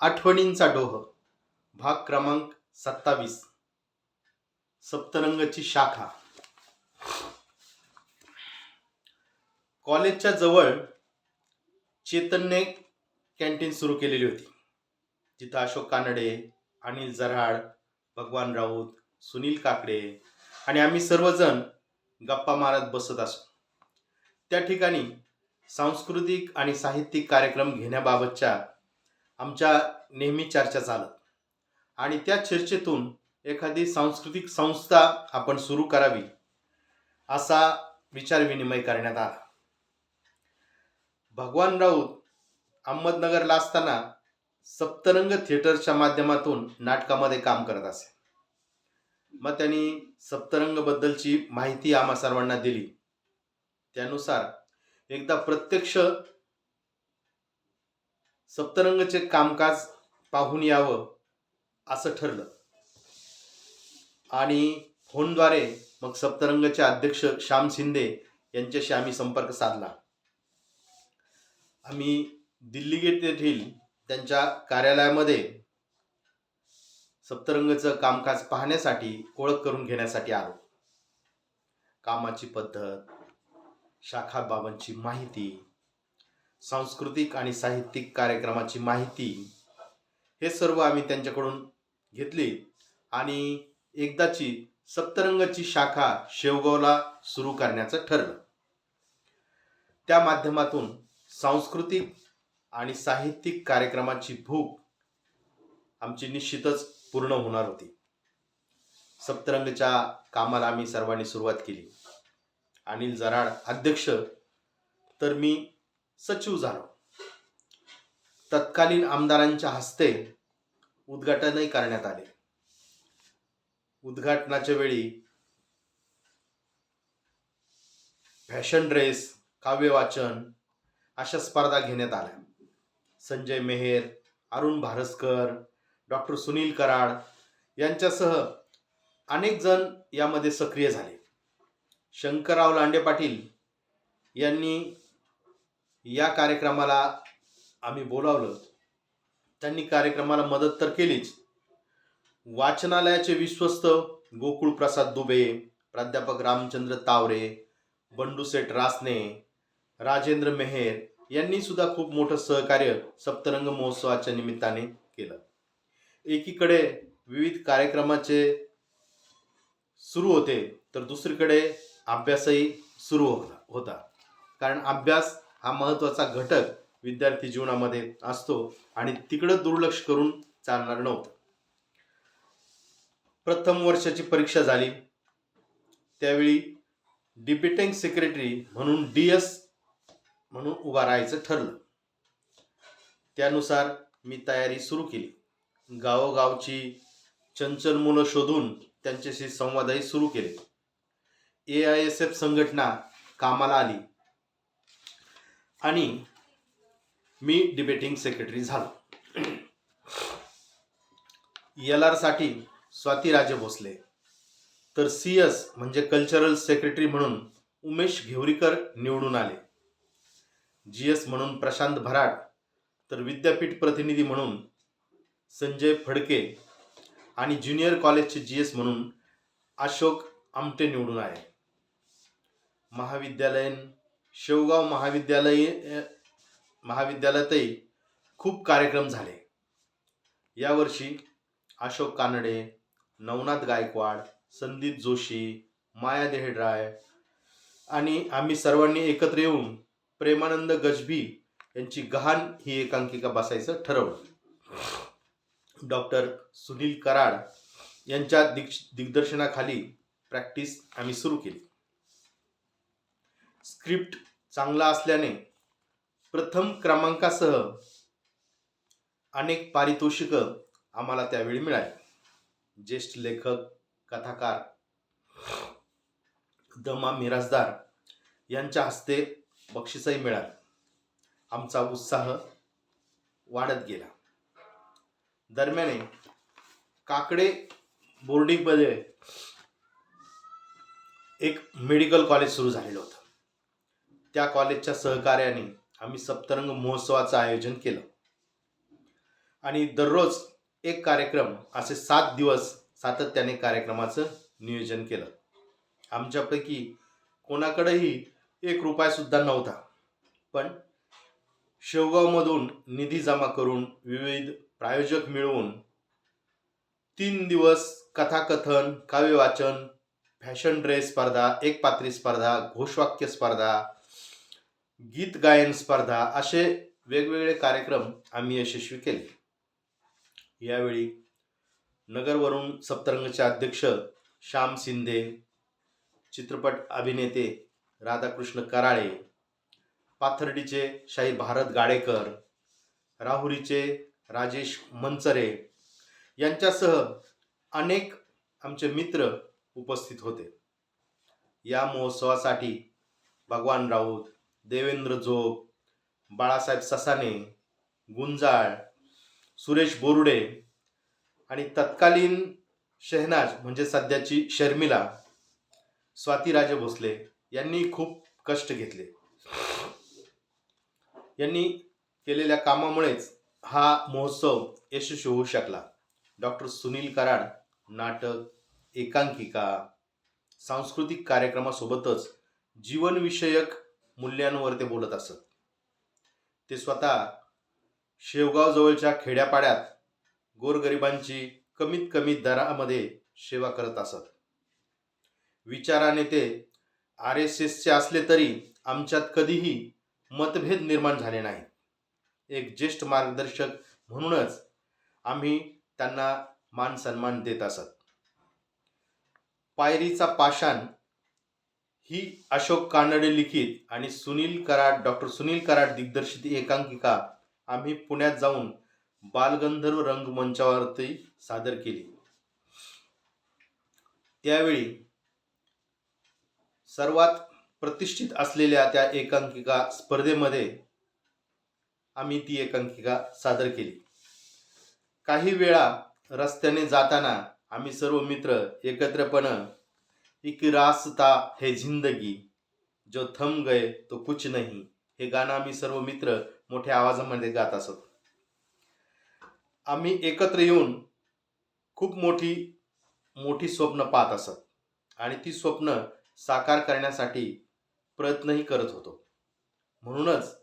आठवणींचा डोह. भाग क्रमांक सत्तावीस. सप्तरंगची शाखा. कॉलेजच्या जवळ चेतनने कॅन्टीन सुरू केलेली होती. तिथं अशोक कानडे अनिल जराड भगवान राऊत सुनील काकडे आणि आम्ही सर्वजण गप्पा मारत बसत असो. त्या ठिकाणी सांस्कृतिक आणि साहित्यिक कार्यक्रम घेण्याबाबतच्या आमच्या नेहमी चर्चा चालत. आणि त्या चर्चेतून एखादी सांस्कृतिक संस्था आपण सुरू करावी असा विचारविनिमय करण्यात आला. भगवान राऊत अहमदनगरला असताना सप्तरंग थिएटरच्या माध्यमातून नाटकामध्ये काम करत असे. मग त्यांनी सप्तरंगबद्दलची माहिती आम्हा सर्वांना दिली. त्यानुसार एकदा प्रत्यक्ष सप्तरंगचे कामकाज पाहून यावं असं ठरलं. आणि फोनद्वारे मग सप्तरंगचे अध्यक्ष श्याम शिंदे यांच्याशी आम्ही संपर्क साधला. आम्ही दिल्ली गेट येथील त्यांच्या कार्यालयामध्ये सप्तरंगचं कामकाज पाहण्यासाठी ओळख करून घेण्यासाठी आलो. कामाची पद्धत शाखाबाबांची माहिती सांस्कृतिक आणि साहित्यिक कार्यक्रमाची माहिती हे सर्व आम्ही त्यांच्याकडून घेतली. आणि एकदाची सप्तरंगाची शाखा शेवगावला सुरू करण्याचं ठरलं. त्या माध्यमातून सांस्कृतिक आणि साहित्यिक कार्यक्रमाची भूक आमची निश्चितच पूर्ण होणार होती. सप्तरंगच्या कामाला आम्ही सर्वांनी सुरुवात केली. अनिल जराड अध्यक्ष तर मी सचिव झालो. तत्कालीन आमदारांच्या हस्ते उद्घाटनही करण्यात आले. उद्घाटनाच्या वेळी फॅशन ड्रेस काव्य वाचन अशा स्पर्धा घेण्यात आल्या. संजय मेहेर अरुण भारसकर डॉक्टर सुनील कराड यांच्यासह अनेक जण यामध्ये सक्रिय झाले. शंकरराव लांडे पाटील यांनी या कार्यक्रमाला आम्ही बोलावलं. त्यांनी कार्यक्रमाला मदत तर केलीच. वाचनालयाचे विश्वस्त गोकुळ प्रसाद दुबे प्राध्यापक रामचंद्र तावरे बंडूसेठ रासने राजेंद्र मेहेर यांनी सुद्धा खूप मोठं सहकार्य सप्तरंग महोत्सवाच्या निमित्ताने केलं. एकीकडे विविध कार्यक्रमाचे सुरू होते तर दुसरीकडे अभ्यासही सुरू होता होता. कारण अभ्यास हा महत्त्वाचा घटक विद्यार्थी जीवनामध्ये असतो आणि तिकडं दुर्लक्ष करून चालणार नव्हतं. प्रथम वर्षाची परीक्षा झाली. त्यावेळी डिप्युटिंग सेक्रेटरी म्हणून डी एस म्हणून उभा राहायचं ठरलं. त्यानुसार मी तयारी सुरू केली. गावोगावची चंचल मुलं शोधून त्यांच्याशी संवादही सुरू केले. ए आय एस एफ संघटना कामाला आली. आणि मी डिबेटिंग सेक्रेटरी झालो. एल आरसाठी स्वाती राजे भोसले. तर सी एस म्हणजे कल्चरल सेक्रेटरी म्हणून उमेश घेवरीकर निवडून आले. जी एस म्हणून प्रशांत भराट तर विद्यापीठ प्रतिनिधी म्हणून संजय फडके आणि ज्युनियर कॉलेजचे जी एस म्हणून अशोक आमटे निवडून आले. महाविद्यालयीन शेवगाव महाविद्यालय महाविद्यालयातही खूप कार्यक्रम झाले. यावर्षी अशोक कानडे नवनाथ गायकवाड संदीप जोशी माया देहड्राय आणि आम्ही सर्वांनी एकत्र येऊन प्रेमानंद गजबी यांची गहाण ही एकांकिका बसायचं ठरवलं. डॉक्टर सुनील कराड यांच्या दिग दिग्दर्शनाखाली प्रॅक्टिस आम्ही सुरू केली. स्क्रिप्ट चांगला असल्याने प्रथम क्रमांकासह अनेक पारितोषिकं आम्हाला त्यावेळी मिळाली. ज्येष्ठ लेखक कथाकार दमा मिराजदार यांच्या हस्ते बक्षीसही मिळाले. आमचा उत्साह वाढत गेला. दरम्याने काकडे बोर्डिंगमध्ये एक मेडिकल कॉलेज सुरू झालेलं होतं. त्या कॉलेजच्या सहकार्याने आम्ही सप्तरंग महोत्सवाचं आयोजन केलं. आणि दररोज एक कार्यक्रम असे सात दिवस सातत्याने कार्यक्रमाचं नियोजन केलं. आमच्यापैकी कोणाकडेही एक रुपयासुद्धा नव्हता. पण शेवगावमधून निधी जमा करून विविध प्रायोजक मिळवून तीन दिवस कथाकथन काव्यवाचन फॅशन ड्रेस स्पर्धा एक पात्री स्पर्धा घोषवाक्य स्पर्धा गीत गायन स्पर्धा असे वेगवेगळे कार्यक्रम आम्ही यशस्वी केले. यावेळी नगरवरून सप्तरंगचे अध्यक्ष श्याम शिंदे चित्रपट अभिनेते राधाकृष्ण कराळे पाथर्डीचे शाही भारत गाडेकर राहुरीचे राजेश मंचरे यांच्यासह अनेक आमचे मित्र उपस्थित होते. या महोत्सवासाठी भगवान राऊत देवेंद्र जोग बाळासाहेब ससाने गुंजाळ सुरेश बोरुडे आणि तत्कालीन शहनाज म्हणजे सध्याची शर्मिला स्वातीराजे भोसले यांनी खूप कष्ट घेतले. यांनी केलेल्या कामामुळेच हा महोत्सव यशस्वी होऊ शकला. डॉक्टर सुनील कराड नाटक एकांकिका सांस्कृतिक कार्यक्रमासोबतच जीवनविषयक मूल्यांवर ते बोलत असत. ते स्वतः शेवगाव जवळच्या खेड्यापाड्यात गोरगरिबांची कमीत कमी दरामध्ये सेवा करत असत. विचाराने ते आर एस एसचे असले तरी आमच्यात कधीही मतभेद निर्माण झाले नाही एक ज्येष्ठ मार्गदर्शक म्हणूनच आम्ही त्यांना मान सन्मान देत असत. पायरीचा पाषाण ही अशोक कानडे लिखित आणि सुनील कराड डॉक्टर सुनील कराड दिग्दर्शित एकांकिका आम्ही पुण्यात जाऊन बालगंधर्व रंगमंचावरती सादर केली. त्यावेळी सर्वात प्रतिष्ठित असलेल्या त्या एकांकिका स्पर्धेमध्ये आम्ही ती एकांकिका सादर केली. काही वेळा रस्त्याने जाताना आम्ही सर्व मित्र एकत्रपणं एक रास्ता है जिंदगी। जो थम गए तो कुछ नाही। हे गाणं आम्ही सर्व मित्र मोठ्या आवाजामध्ये गात असत. आम्ही एकत्र येऊन खूप मोठी मोठी स्वप्न पाहत असत. आणि ती स्वप्न साकार करण्यासाठी प्रयत्नही करत होतो. म्हणूनच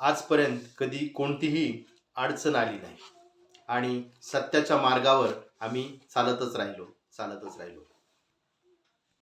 आजपर्यंत कधी कोणतीही अडचण आली नाही. आणि सत्याच्या मार्गावर आम्ही चालतच राहिलो चालतच राहिलो.